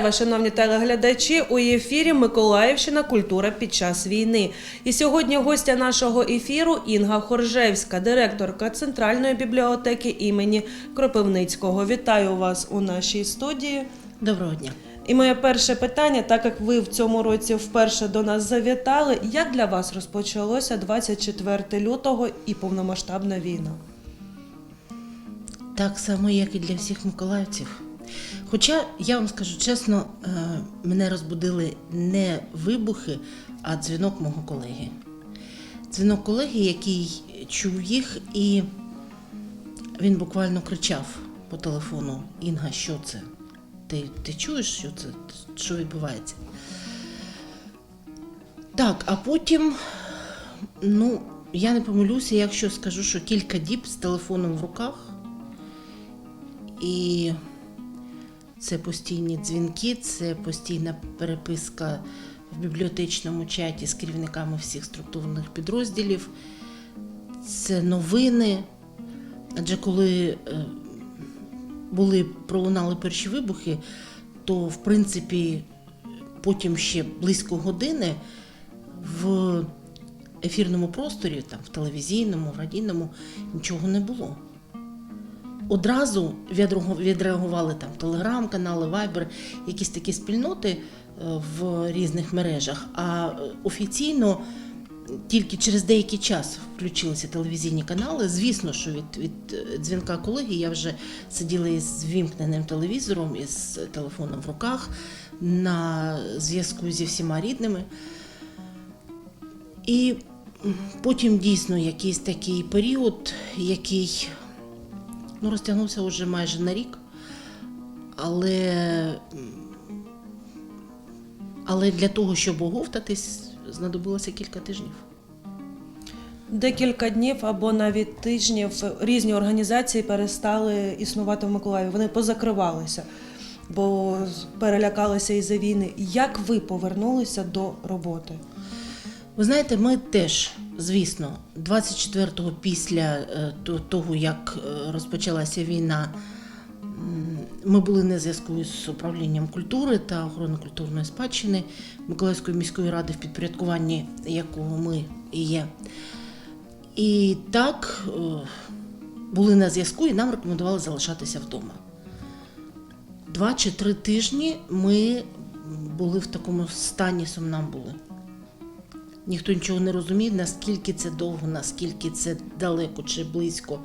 Вітаю вас, шановні телеглядачі. У ефірі Миколаївщина культура під час війни. І сьогодні гостя нашого ефіру Інга Хоржевська, директорка Центральної бібліотеки імені Кропивницького. Вітаю вас у нашій студії. Доброго дня. І моє перше питання, так як ви в цьому році вперше до нас завітали, як для вас розпочалося 24 лютого і повномасштабна війна? Так само, як і для всіх миколаївців. Хоча я вам скажу чесно, е, мене розбудили не вибухи, а дзвінок мого колеги. Дзвінок колеги, який чув їх, і він буквально кричав по телефону: Інга, що це? Ти, ти чуєш, що це? Що відбувається? Так, а потім, ну, я не помилюся, якщо скажу, що кілька діб з телефоном в руках. І це постійні дзвінки, це постійна переписка в бібліотечному чаті з керівниками всіх структурних підрозділів, це новини. Адже коли е, були пролунали перші вибухи, то в принципі потім ще близько години в ефірному просторі, там в телевізійному, в радійному нічого не було одразу відреагували там телеграм-канали, вайбер, якісь такі спільноти е, в різних мережах. А е, офіційно тільки через деякий час включилися телевізійні канали. Звісно, що від, від е, дзвінка колеги я вже сиділа із вімкненим телевізором, із телефоном в руках на зв'язку зі всіма рідними. І потім дійсно якийсь такий період, який ну, розтягнувся вже майже на рік. Але, але для того, щоб оговтатись, знадобилося кілька тижнів. Декілька днів або навіть тижнів різні організації перестали існувати в Миколаєві. Вони позакривалися, бо перелякалися із-за війни. Як ви повернулися до роботи? Ви знаєте, ми теж, звісно, 24-го після е, того, як е, розпочалася війна, ми були на зв'язку з управлінням культури та охорони культурної спадщини Миколаївської міської ради, в підпорядкуванні якого ми і є. І так е, були на зв'язку, і нам рекомендували залишатися вдома. Два чи три тижні ми були в такому стані сомнамбули. Ніхто нічого не розумів, наскільки це довго, наскільки це далеко чи близько.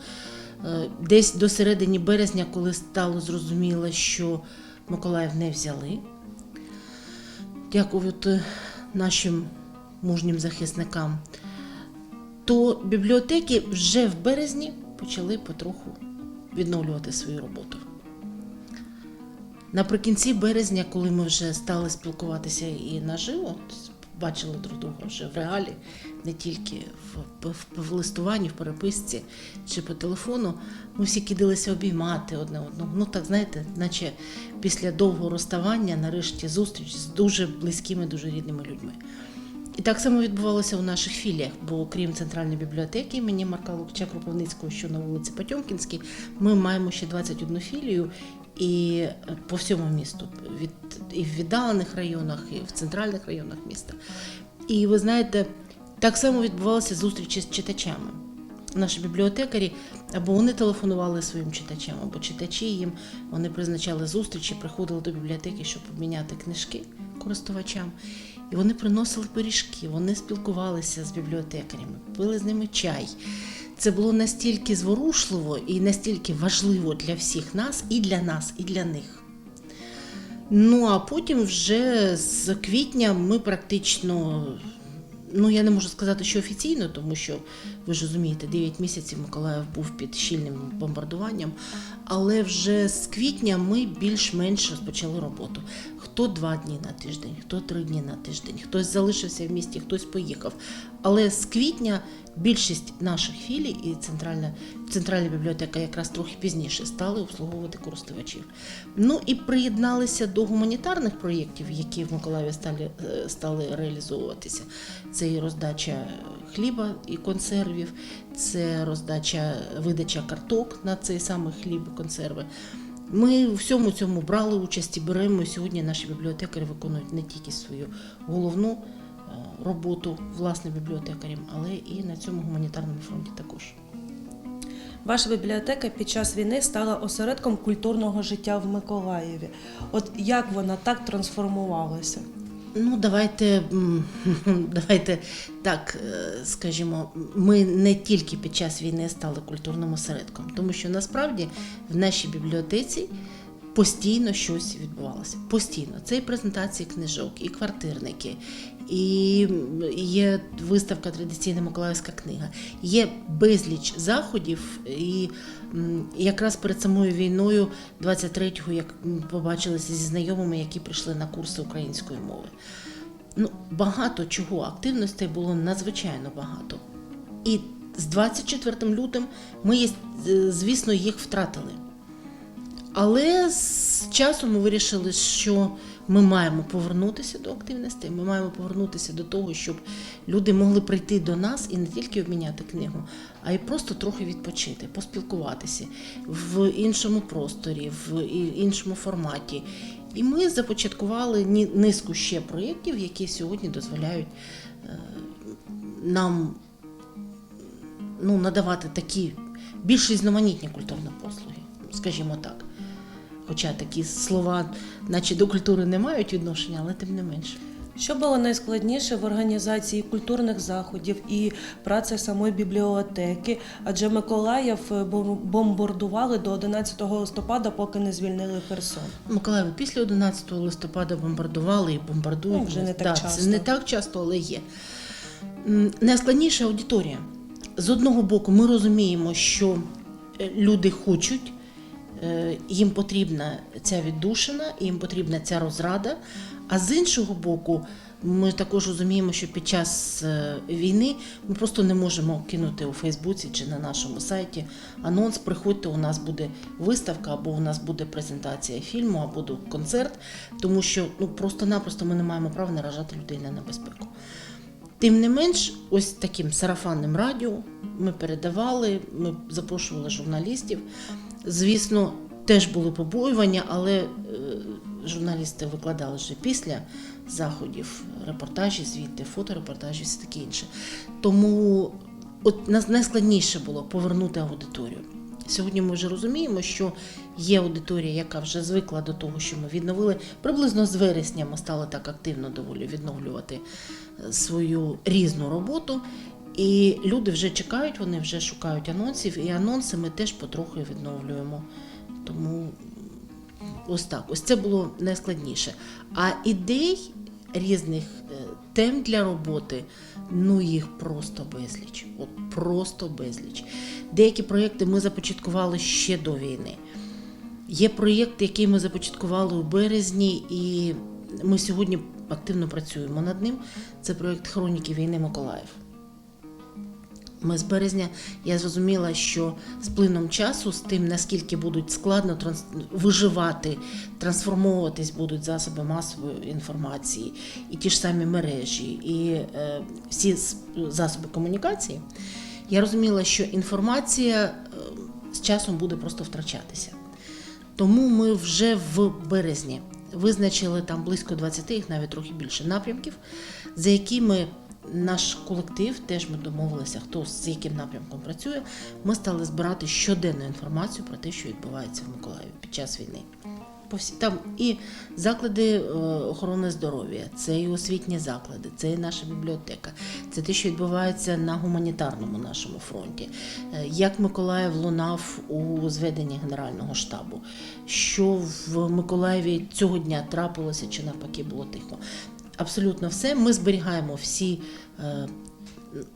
Е, Десь до середини березня, коли стало зрозуміло, що Миколаїв не взяли. Дякувати нашим мужнім захисникам. То бібліотеки вже в березні почали потроху відновлювати свою роботу. Наприкінці березня, коли ми вже стали спілкуватися і наживо, бачили друг друга вже в реалі, не тільки в, в, в листуванні, в переписці чи по телефону, ми всі кидалися обіймати одне одного. Ну так знаєте, наче після довгого розставання, нарешті зустріч з дуже близькими, дуже рідними людьми. І так само відбувалося у наших філіях, бо окрім центральної бібліотеки імені Марка Лукча Кропивницького, що на вулиці Потьомкінській, ми маємо ще 21 філію і по всьому місту, від і в віддалених районах, і в центральних районах міста. І ви знаєте, так само відбувалися зустрічі з читачами. Наші бібліотекарі або вони телефонували своїм читачам, або читачі їм вони призначали зустрічі, приходили до бібліотеки, щоб обміняти книжки користувачам. І вони приносили пиріжки, вони спілкувалися з бібліотекарями, пили з ними чай. Це було настільки зворушливо і настільки важливо для всіх нас, і для нас, і для них. Ну а потім, вже з квітня, ми практично, ну я не можу сказати, що офіційно, тому що ви ж розумієте, 9 місяців Миколаїв був під щільним бомбардуванням. Але вже з квітня ми більш-менш розпочали роботу. Хто два дні на тиждень, хто три дні на тиждень, хтось залишився в місті, хтось поїхав. Але з квітня більшість наших філій і центральна, центральна бібліотека якраз трохи пізніше стали обслуговувати користувачів. Ну і приєдналися до гуманітарних проєктів, які в Миколаєві стали, е, стали реалізовуватися. Це і роздача хліба і консервів, це роздача видача карток на цей самий хліб і консерви. Ми всьому цьому брали участь і беремо. Сьогодні наші бібліотекарі виконують не тільки свою головну е, роботу власне бібліотекарям, але і на цьому гуманітарному фронті також. Ваша бібліотека під час війни стала осередком культурного життя в Миколаєві. От як вона так трансформувалася? Ну, давайте, давайте так е, скажімо, ми не тільки під час війни стали культурним осередком, тому що насправді в нашій бібліотеці постійно щось відбувалося. Постійно. Це і презентації книжок, і квартирники, і є виставка Традиційна Миколаївська книга. Є безліч заходів, і якраз перед самою війною, 23-го, як побачилися зі знайомими, які прийшли на курси української мови. Ну, багато чого активностей було надзвичайно багато. І з 24 лютим ми, звісно, їх втратили. Але з часом ми вирішили, що ми маємо повернутися до активності, ми маємо повернутися до того, щоб люди могли прийти до нас і не тільки обміняти книгу, а й просто трохи відпочити, поспілкуватися в іншому просторі, в іншому форматі. І ми започаткували низку ще проєктів, які сьогодні дозволяють е, нам ну, надавати такі більш різноманітні культурні послуги, скажімо так. Хоча такі слова, наче до культури не мають відношення, але тим не менше. Що було найскладніше в організації культурних заходів і праці самої бібліотеки? Адже Миколаїв бомбардували до 11 листопада, поки не звільнили Херсон. Миколаєві після 11 листопада бомбардували і бомбардують. Ну, вже не так Да, часто. Це не так часто, але є. Найскладніша аудиторія. З одного боку, ми розуміємо, що е, люди хочуть, їм потрібна ця віддушина, їм потрібна ця розрада. А з іншого боку, ми також розуміємо, що під час е, війни ми просто не можемо кинути у Фейсбуці чи на нашому сайті анонс. Приходьте, у нас буде виставка, або у нас буде презентація фільму, або концерт, тому що ну просто-напросто ми не маємо права наражати людей на небезпеку. Тим не менш, ось таким сарафанним радіо ми передавали, ми запрошували журналістів. Звісно, теж були побоювання, але е, журналісти викладали вже після заходів репортажі, звідти, фоторепортажі, все таке інше. Тому от найскладніше було повернути аудиторію. Сьогодні ми вже розуміємо, що є аудиторія, яка вже звикла до того, що ми відновили. Приблизно з вересня ми стали так активно доволі відновлювати е, свою різну роботу. І люди вже чекають, вони вже шукають анонсів, і анонси ми теж потроху відновлюємо. Тому ось так, ось це було найскладніше. А ідей різних е, тем для роботи, ну їх просто безліч. От просто безліч. Деякі проєкти ми започаткували ще до війни. Є проєкт, який ми започаткували у березні, і ми сьогодні активно працюємо над ним. Це проєкт Хроніки війни Миколаїв. Ми з березня я зрозуміла, що з плином часу, з тим наскільки будуть складно виживати, трансформовуватись будуть засоби масової інформації, і ті ж самі мережі, і е, всі засоби комунікації, я розуміла, що інформація е, з часом буде просто втрачатися. Тому ми вже в березні визначили там близько 20, їх навіть трохи більше напрямків, за якими наш колектив, теж ми домовилися, хто з яким напрямком працює. Ми стали збирати щоденну інформацію про те, що відбувається в Миколаєві під час війни. По всі, там і заклади е, охорони здоров'я, це і освітні заклади, це і наша бібліотека, це те, що відбувається на гуманітарному нашому фронті. Е, Як Миколаїв лунав у зведенні Генерального штабу, що в Миколаєві цього дня трапилося чи навпаки було тихо. Абсолютно все. Ми зберігаємо всі. е,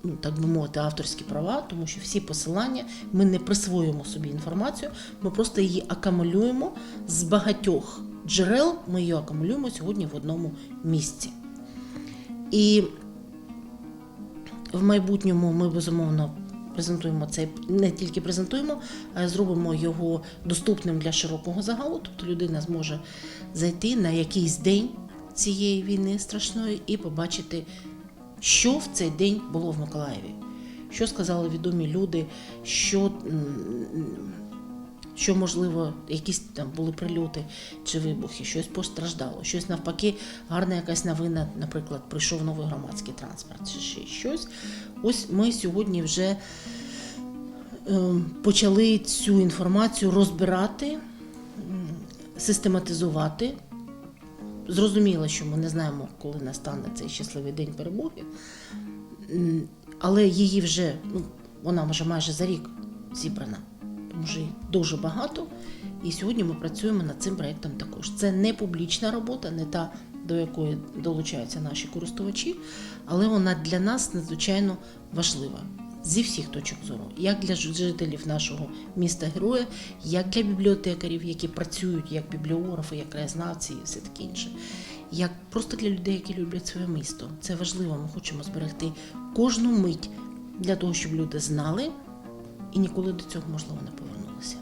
ну, так би мовити, авторські права, тому що всі посилання ми не присвоюємо собі інформацію, ми просто її акумулюємо з багатьох джерел. Ми її акумулюємо сьогодні в одному місці. І в майбутньому ми безумовно презентуємо цей не тільки презентуємо, а зробимо його доступним для широкого загалу. Тобто людина зможе зайти на якийсь день цієї війни страшної і побачити, що в цей день було в Миколаєві, що сказали відомі люди, що, що можливо, якісь там були прильоти чи вибухи, щось постраждало, щось навпаки, гарна якась новина, наприклад, прийшов новий громадський транспорт, чи ще щось. Ось ми сьогодні вже ем, почали цю інформацію розбирати, систематизувати. Зрозуміло, що ми не знаємо, коли настане цей щасливий день перемоги, але її вже, ну, вона вже майже за рік зібрана. Може, дуже багато. І сьогодні ми працюємо над цим проєктом також. Це не публічна робота, не та, до якої долучаються наші користувачі, але вона для нас надзвичайно важлива зі всіх точок зору, як для жителів нашого міста героя, як для бібліотекарів, які працюють як бібліографи, як краєзнавці і все таке інше, як просто для людей, які люблять своє місто. Це важливо. Ми хочемо зберегти кожну мить для того, щоб люди знали і ніколи до цього можливо не повернулися.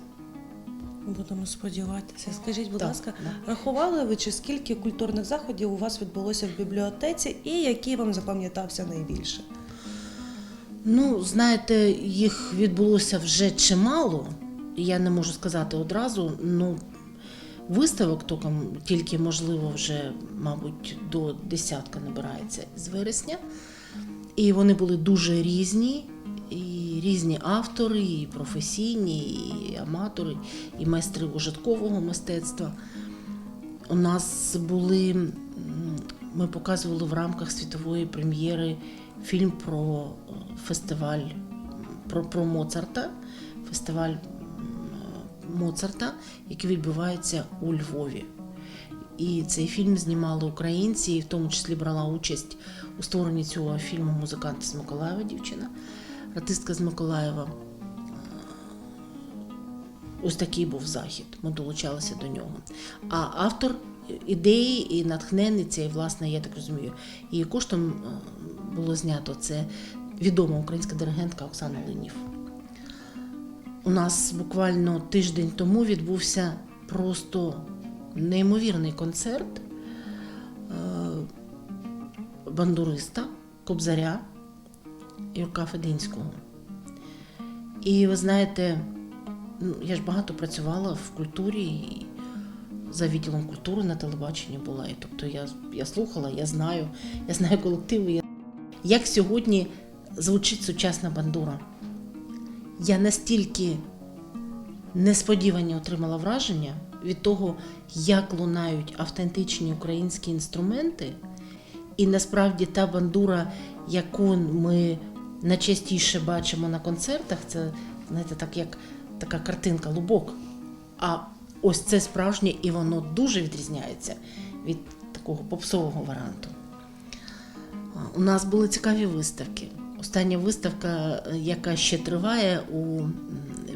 Будемо сподіватися. Скажіть, будь Так, ласка, да. рахували ви чи скільки культурних заходів у вас відбулося в бібліотеці, і який вам запам'ятався найбільше? Ну, знаєте, їх відбулося вже чимало. Я не можу сказати одразу. Ну, виставок тільки, можливо, вже, мабуть, до десятка набирається з вересня. І вони були дуже різні. І різні автори, і професійні, і аматори, і майстри ужиткового мистецтва. У нас були, ми показували в рамках світової прем'єри фільм про е, фестиваль про, про Моцарта, фестиваль Моцарта, який відбувається у Львові. І цей фільм знімали українці, і в тому числі брала участь у створенні цього фільму музикант з Миколаєва дівчина, артистка з Миколаєва. Ось такий був захід. Ми долучалися до нього. А автор ідеї і натхненниця, і власне, я так розумію, її коштом е, було знято це відома українська диригентка Оксана Ленів. У нас буквально тиждень тому відбувся просто неймовірний концерт е, бандуриста, кобзаря Юрка Фединського. І ви знаєте, ну, я ж багато працювала в культурі за відділом культури на телебаченні була. І тобто я, я слухала, я знаю, я знаю колективи. Я... Як сьогодні звучить сучасна бандура? Я настільки несподівані отримала враження від того, як лунають автентичні українські інструменти, і насправді та бандура, яку ми найчастіше бачимо на концертах, це знаєте, так як така картинка лубок. А ось це справжнє, і воно дуже відрізняється від такого попсового варіанту. У нас були цікаві виставки. Остання виставка, е, яка ще триває у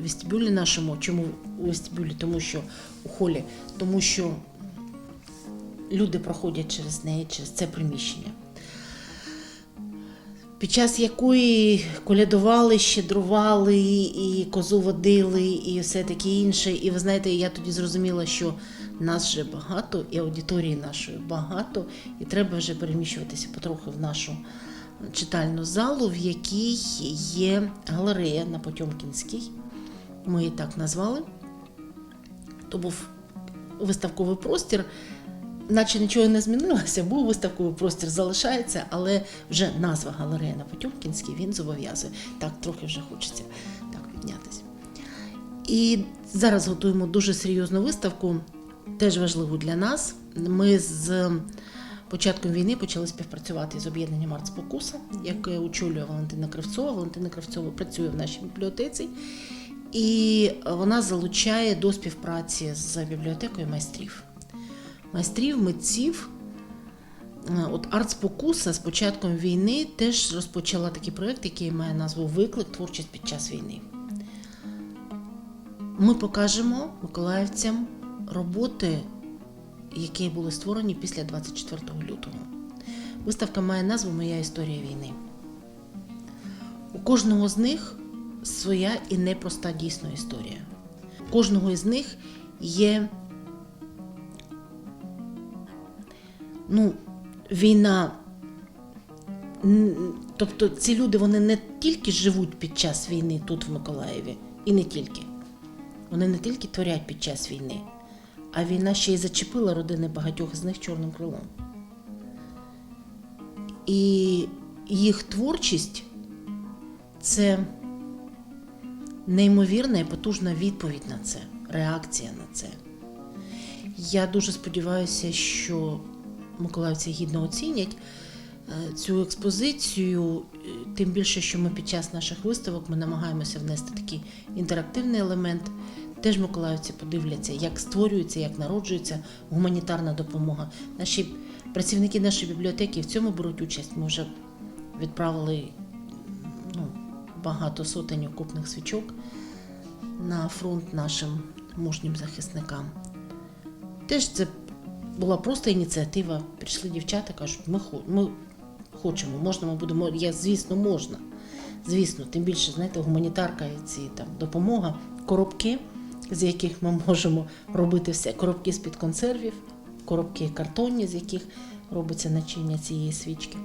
вестибюлі нашому. Чому у вестибюлі? Тому що у холі, тому що люди проходять через неї, через це приміщення. Під час якої колядували, щедрували, і козу водили, і все таке інше. І ви знаєте, я тоді зрозуміла, що нас вже багато, і аудиторії нашої багато, і треба вже переміщуватися потроху в нашу читальну залу, в якій є галерея на Потьомкінській. Ми її так назвали. То був виставковий простір, наче нічого не змінилося, був виставковий простір залишається, але вже назва галерея на Потьомкінській він зобов'язує. Так, трохи вже хочеться так піднятися. І зараз готуємо дуже серйозну виставку, теж важливу для нас. Ми з початком війни почали співпрацювати з об'єднанням «Артспокуса», яке очолює Валентина Кривцова. Валентина Кривцова працює в нашій бібліотеці. І вона залучає до співпраці з бібліотекою майстрів. Майстрів, митців. Е, От Артспокуса з початком війни теж розпочала такий проєкт, який має назву Виклик творчість під час війни. Ми покажемо миколаївцям роботи, які були створені після 24 лютого. Виставка має назву Моя історія війни. У кожного з них своя і непроста дійсно історія. У кожного із них є ну, війна. Тобто ці люди вони не тільки живуть під час війни тут в Миколаєві, і не тільки. вони не тільки творять під час війни, а війна ще й зачепила родини багатьох з них чорним крилом. І їх творчість це неймовірна і потужна відповідь на це, реакція на це. Я дуже сподіваюся, що миколаївці гідно оцінять е, цю експозицію, тим більше, що ми під час наших виставок ми намагаємося внести такий інтерактивний елемент. Теж миколаївці подивляться, як створюється, як народжується гуманітарна допомога. Наші працівники нашої бібліотеки в цьому беруть участь. Ми вже відправили ну, багато сотень окупних свічок на фронт нашим мужнім захисникам. Теж це була просто ініціатива. Прийшли дівчата, кажуть, ми, ми хочемо, можна, ми будемо. Я, звісно, можна. Звісно, тим більше, знаєте, гуманітарка і ці там допомога, коробки, з яких ми можемо робити все. Коробки з-під консервів, коробки картонні, з яких робиться начиння цієї свічки.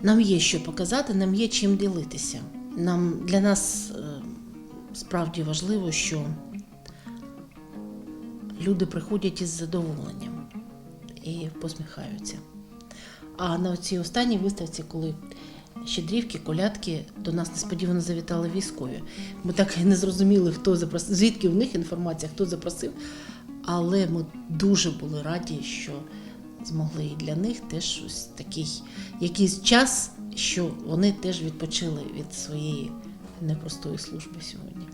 Нам є що показати, нам є чим ділитися. Нам для нас е, справді важливо, що люди приходять із задоволенням і посміхаються. А на цій останній виставці, коли щедрівки, колядки до нас несподівано завітали військові. Ми так і не зрозуміли, хто запросив, звідки в них інформація, хто запросив. Але ми дуже були раді, що змогли і для них теж ось такий якийсь час, що вони теж відпочили від своєї непростої служби сьогодні.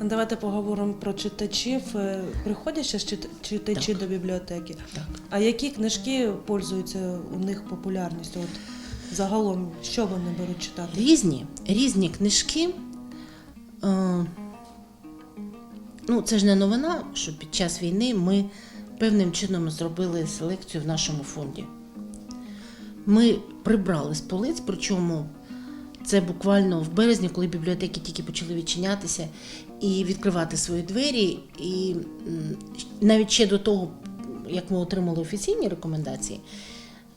Давайте поговоримо про читачів. Е, Приходять ще читачі Так. до бібліотеки. Так. А які книжки пользуються у них популярністю? От загалом, що вони беруть читати? Різні, різні книжки. Е, ну, це ж не новина, що під час війни ми певним чином зробили селекцію в нашому фонді. Ми прибрали з полиць, причому це буквально в березні, коли бібліотеки тільки почали відчинятися і відкривати свої двері. І навіть ще до того, як ми отримали офіційні рекомендації,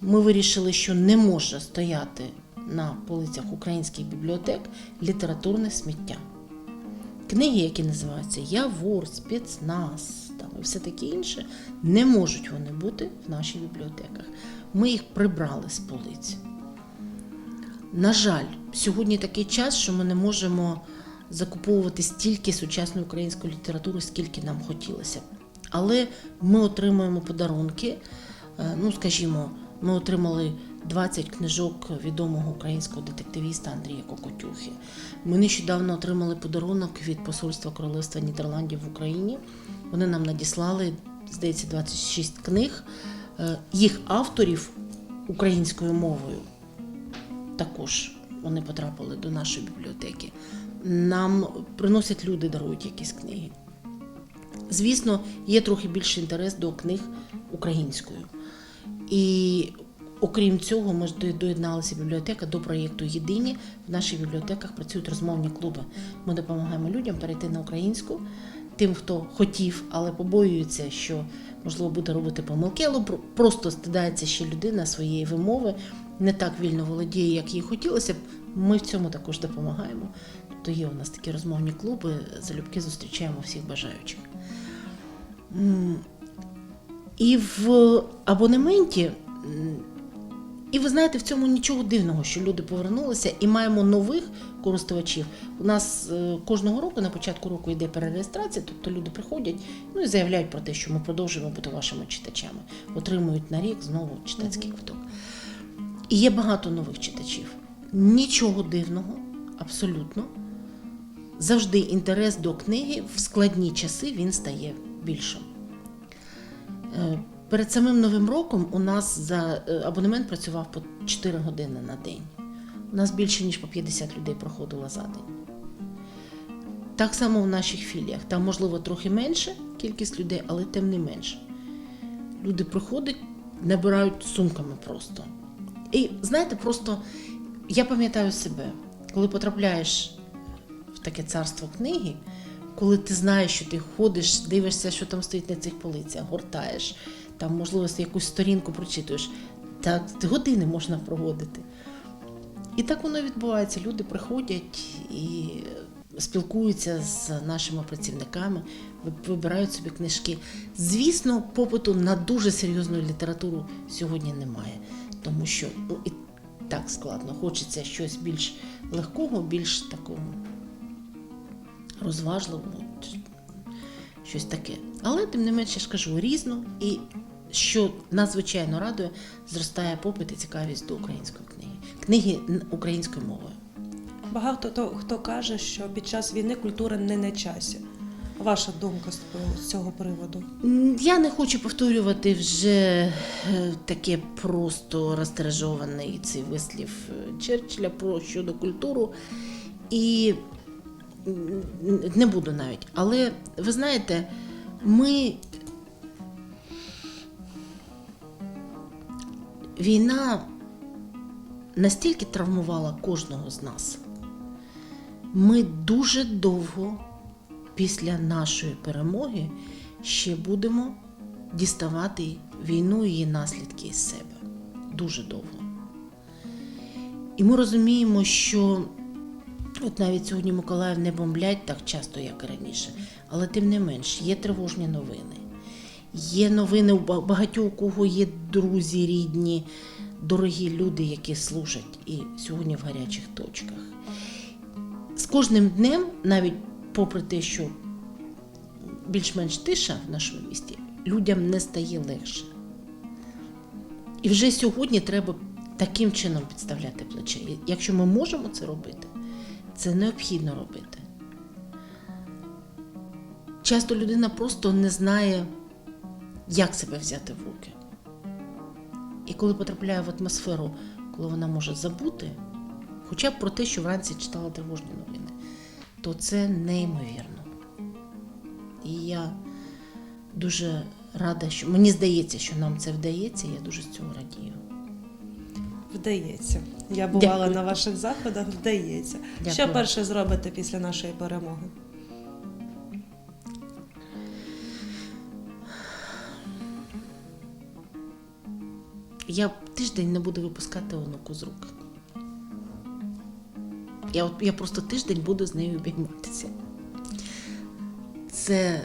ми вирішили, що не може стояти на полицях українських бібліотек літературне сміття. Книги, які називаються Явор, спецназ там, і все таке інше, не можуть вони бути в наших бібліотеках. Ми їх прибрали з полиць. На жаль, сьогодні такий час, що ми не можемо закуповувати стільки сучасної української літератури, скільки нам хотілося. Але ми отримуємо подарунки. Е, Ну, скажімо, ми отримали 20 книжок відомого українського детективіста Андрія Кокотюхи. Ми нещодавно отримали подарунок від Посольства Королевства Нідерландів в Україні. Вони нам надіслали, здається, 26 книг е, їх авторів українською мовою також вони потрапили до нашої бібліотеки. Нам приносять люди, дарують якісь книги. Звісно, є трохи більший інтерес до книг українською. І окрім цього, ми ж до- доєдналася бібліотека до проєкту Єдині. В наших бібліотеках працюють розмовні клуби. Ми допомагаємо людям перейти на українську. Тим, хто хотів, але побоюється, що можливо буде робити помилки, але просто стидається ще людина своєї вимови, не так вільно володіє, як їй хотілося б. Ми в цьому також допомагаємо. Тобто є у нас такі розмовні клуби, залюбки зустрічаємо всіх бажаючих. І в абонементі, і ви знаєте, в цьому нічого дивного, що люди повернулися і маємо нових користувачів. У нас е, кожного року на початку року йде перереєстрація, тобто люди приходять ну і заявляють про те, що ми продовжуємо бути вашими читачами, отримують на рік знову читацький квиток. І є багато нових читачів. Нічого дивного, абсолютно. Завжди інтерес до книги в складні часи він стає більшим. Е, Перед самим Новим роком у нас за е, абонемент працював по 4 години на день. У нас більше ніж по 50 людей проходило за день. Так само в наших філіях. Там, можливо, трохи менше кількість людей, але тим не менше. Люди приходять, набирають сумками просто. І знаєте, просто я пам'ятаю себе, коли потрапляєш в таке царство книги, коли ти знаєш, що ти ходиш, дивишся, що там стоїть на цих полицях, гортаєш, там, можливо, якусь сторінку прочитуєш, та години можна проводити. І так воно відбувається. Люди приходять і спілкуються з нашими працівниками, вибирають собі книжки. Звісно, попиту на дуже серйозну літературу сьогодні немає, тому що ну, і так складно. Хочеться щось більш легкого, більш такого розважливого, щось таке. Але тим не менше, я ж кажу, різно і що надзвичайно радує, зростає попит і цікавість до української книги. Книги українською мовою. Багато хто, хто каже, що під час війни культура не на часі. Ваша думка з, цього приводу? Я не хочу повторювати вже е, таке просто розтиражований цей вислів е, Черчилля про щодо культуру. І не буду навіть. Але ви знаєте, ми. Війна настільки травмувала кожного з нас. Ми дуже довго після нашої перемоги ще будемо діставати війну і її наслідки із себе дуже довго. І ми розуміємо, що от навіть сьогодні Миколаїв не бомблять так часто, як і раніше, але тим не менш є тривожні новини. Є новини у багатьох, у кого є друзі, рідні, дорогі люди, які служать і сьогодні в гарячих точках. З кожним днем, навіть попри те, що більш-менш тиша в нашому місті, людям не стає легше. І вже сьогодні треба таким чином підставляти плече. Якщо ми можемо це робити, це необхідно робити. Часто людина просто не знає, як себе взяти в руки. І коли потрапляє в атмосферу, коли вона може забути, хоча б про те, що вранці читала тривожні новини, то це неймовірно. І я дуже рада, що мені здається, що нам це вдається, я дуже з цього радію. Вдається. Я бувала Дякую. на ваших заходах, вдається. Дякую. Що перше зробите після нашої перемоги? Я тиждень не буду випускати онуку з рук. Я, от, я просто тиждень буду з нею обійматися. Це е,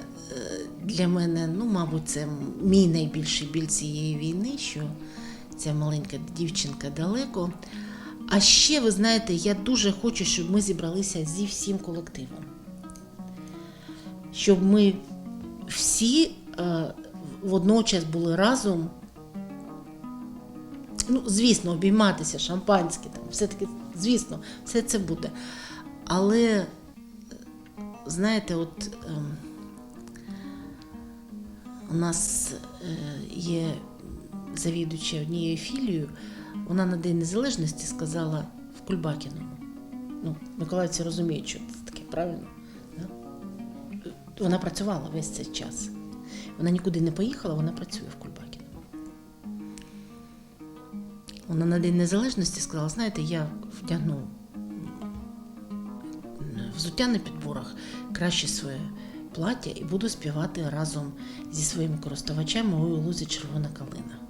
для мене, ну, мабуть, це мій найбільший біль цієї війни, що ця маленька дівчинка далеко. А ще, ви знаєте, я дуже хочу, щоб ми зібралися зі всім колективом. Щоб ми всі е, водночас були разом ну, звісно, обійматися, шампанське, там, все-таки, звісно, все це буде. Але, е, знаєте, от ем, у нас е, є завідувача однією філією, вона на День Незалежності сказала в Кульбакіному. Ну, Миколаївці розуміють, що це таке, правильно? Да? Вона працювала весь цей час. Вона нікуди не поїхала, вона працює в Кульбакіному. Вона на День Незалежності сказала: знаєте, я вдягну взуття на підборах, краще своє плаття і буду співати разом зі своїми користувачами у лузі Червона калина.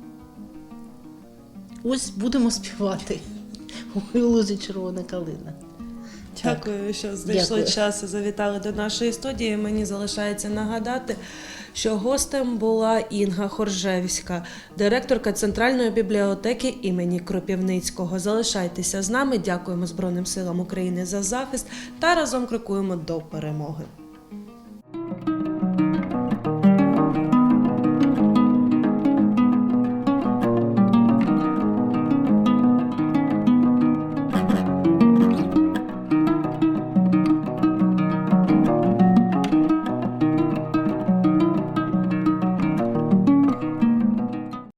Ось будемо співати у лузі Червона калина. Дякую, що знайшли Дякую. час і завітали до нашої студії. Мені залишається нагадати, що гостем була Інга Хоржевська, директорка Центральної бібліотеки імені Кропівницького. Залишайтеся з нами. Дякуємо Збройним силам України за захист та разом крокуємо до перемоги.